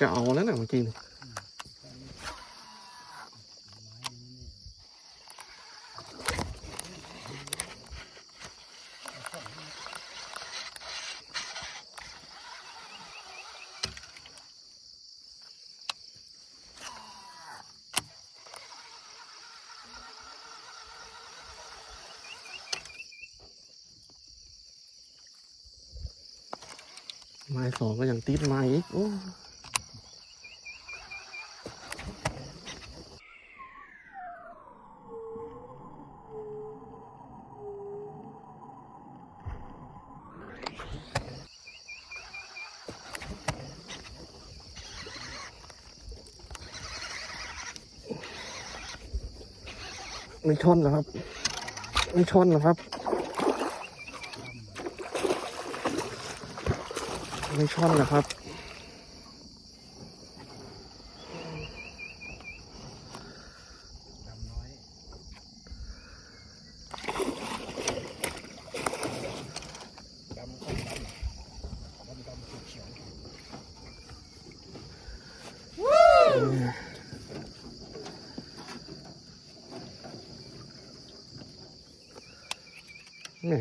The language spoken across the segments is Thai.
จะเอาแล้วนะเมื่อกี้นี่ ไม้สองก็ยังติดไม้อีกโอ้ไม่ชนเหรอครับ ไม่ชนเหรอครับ ไม่ช่องนะครับ นี่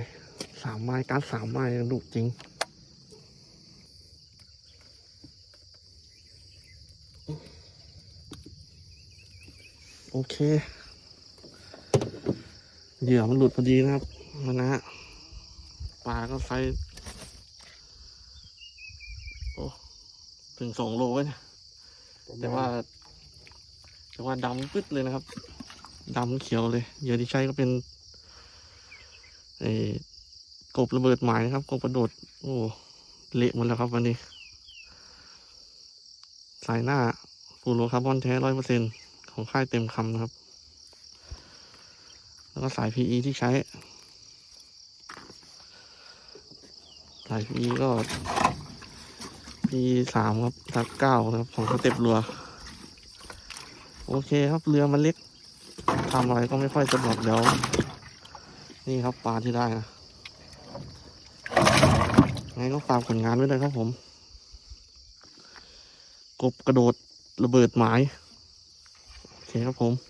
สามไม้การสามไม้ดุจริง โอเค เหยื่อมันหลุดพอดีนะครับมันนะฮะปลาก็ไซส์โอ้ถึงสองโลไว้เนี่ยแต่ว่า แต่ว่าดำปึ๊ดเลยนะครับดำเขียวเลยเหยื่อที่ใช้ก็เป็นไอ้กบระเบิดหมายนะครับกบกระโดด โอ้เละหมดแล้วครับวันนี้ สายหน้าฟูโรคาร์บอนแท้ร้อยเปอร์เซ็นต์ ของค่ายเต็มคำนะครับ แล้วก็สาย PE ที่ใช้ สาย PE ก็ PE สามครับทักเก้านะครับของสเต็ปรัว โอเคครับเรือมันเล็กทำอะไรก็ไม่ค่อยสะดวกเดี๋ยวนี่ครับปลาที่ได้นะงั้นก็ฝากผลงานไว้เลยครับผม กบกระโดดระเบิดหมาย โอเคครับผม